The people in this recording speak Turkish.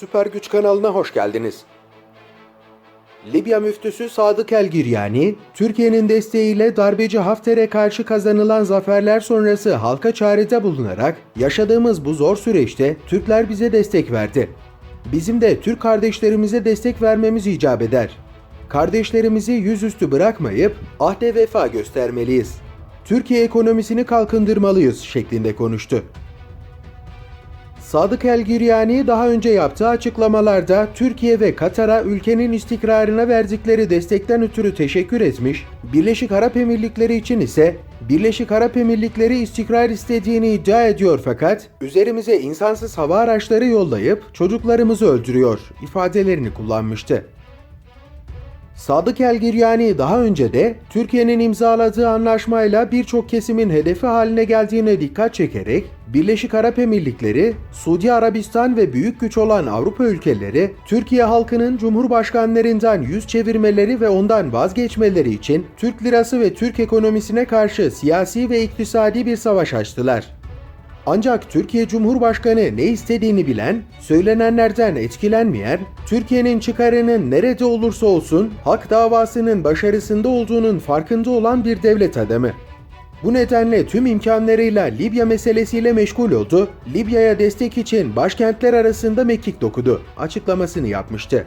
Süper Güç kanalına hoş geldiniz. Libya müftüsü Sadık El-Giryani, Türkiye'nin desteğiyle darbeci Hafter'e karşı kazanılan zaferler sonrası halka çağrıda bulunarak yaşadığımız bu zor süreçte Türkler bize destek verdi. Bizim de Türk kardeşlerimize destek vermemiz icap eder. Kardeşlerimizi yüzüstü bırakmayıp ahde vefa göstermeliyiz. Türkiye ekonomisini kalkındırmalıyız şeklinde konuştu. Sadık El-Giryani daha önce yaptığı açıklamalarda Türkiye ve Katar'a ülkenin istikrarına verdikleri destekten ötürü teşekkür etmiş, Birleşik Arap Emirlikleri için ise Birleşik Arap Emirlikleri istikrar istediğini iddia ediyor fakat üzerimize insansız hava araçları yollayıp çocuklarımızı öldürüyor ifadelerini kullanmıştı. Sadık El-Giryani daha önce de Türkiye'nin imzaladığı anlaşmayla birçok kesimin hedefi haline geldiğine dikkat çekerek Birleşik Arap Emirlikleri, Suudi Arabistan ve büyük güç olan Avrupa ülkeleri Türkiye halkının cumhurbaşkanlarından yüz çevirmeleri ve ondan vazgeçmeleri için Türk lirası ve Türk ekonomisine karşı siyasi ve iktisadi bir savaş açtılar. Ancak Türkiye Cumhurbaşkanı ne istediğini bilen, söylenenlerden etkilenmeyen, Türkiye'nin çıkarının nerede olursa olsun hak davasının başarısında olduğunun farkında olan bir devlet adamı. Bu nedenle tüm imkanlarıyla Libya meselesiyle meşgul oldu, Libya'ya destek için başkentler arasında mekik dokudu açıklamasını yapmıştı.